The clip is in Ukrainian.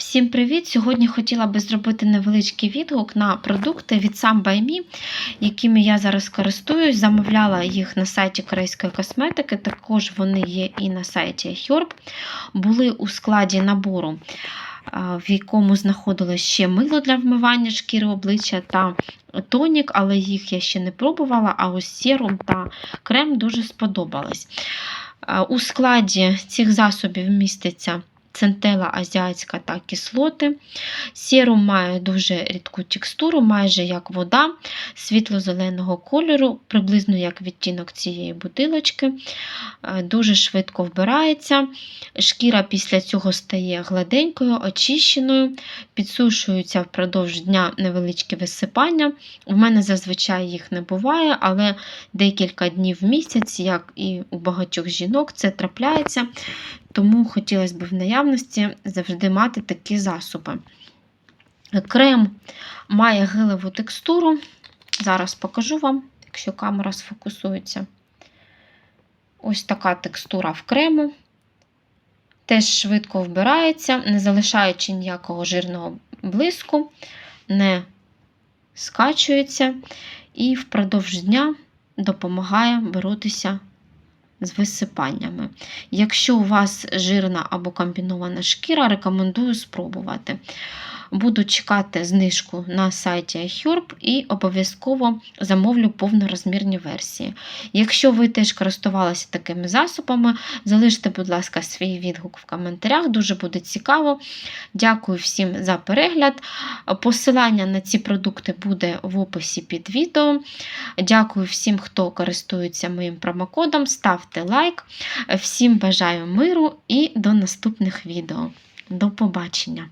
Всім привіт! Сьогодні хотіла би зробити невеличкий відгук на продукти від Sam by якими я зараз користуюсь. Замовляла їх на сайті корейської косметики, також вони є і на сайті Herb. Були у складі набору, в якому знаходилось ще мило для вмивання шкіри обличчя та тонік, але їх я ще не пробувала, а ось серум та крем дуже сподобались. У складі цих засобів міститься центела азіатська та кислоти. Серум має дуже рідку текстуру, майже як вода, світло-зеленого кольору, приблизно як відтінок цієї бутилочки. Е, Дуже швидко вбирається. Шкіра після цього стає гладенькою, очищеною, підсушуються впродовж дня невеличкі висипання. У мене зазвичай їх не буває, але декілька днів в місяць, як і у багатьох жінок, це трапляється. Тому хотілося б в наявності завжди мати такі засоби. Крем має гелеву текстуру. Зараз покажу вам, якщо камера сфокусується. Ось така текстура в крему. Теж швидко вбирається, не залишаючи ніякого жирного блиску, не скачується і впродовж дня допомагає боротися з висипаннями. Якщо у вас жирна або комбінована шкіра, рекомендую спробувати. Буду чекати знижку на сайті iHerb і обов'язково замовлю повнорозмірні версії. Якщо ви теж користувалися такими засобами, залиште, будь ласка, свій відгук в коментарях, дуже буде цікаво. Дякую всім за перегляд. Посилання на ці продукти буде в описі під відео. Дякую всім, хто користується моїм промокодом. Ставте лайк. Всім бажаю миру і до наступних відео. До побачення!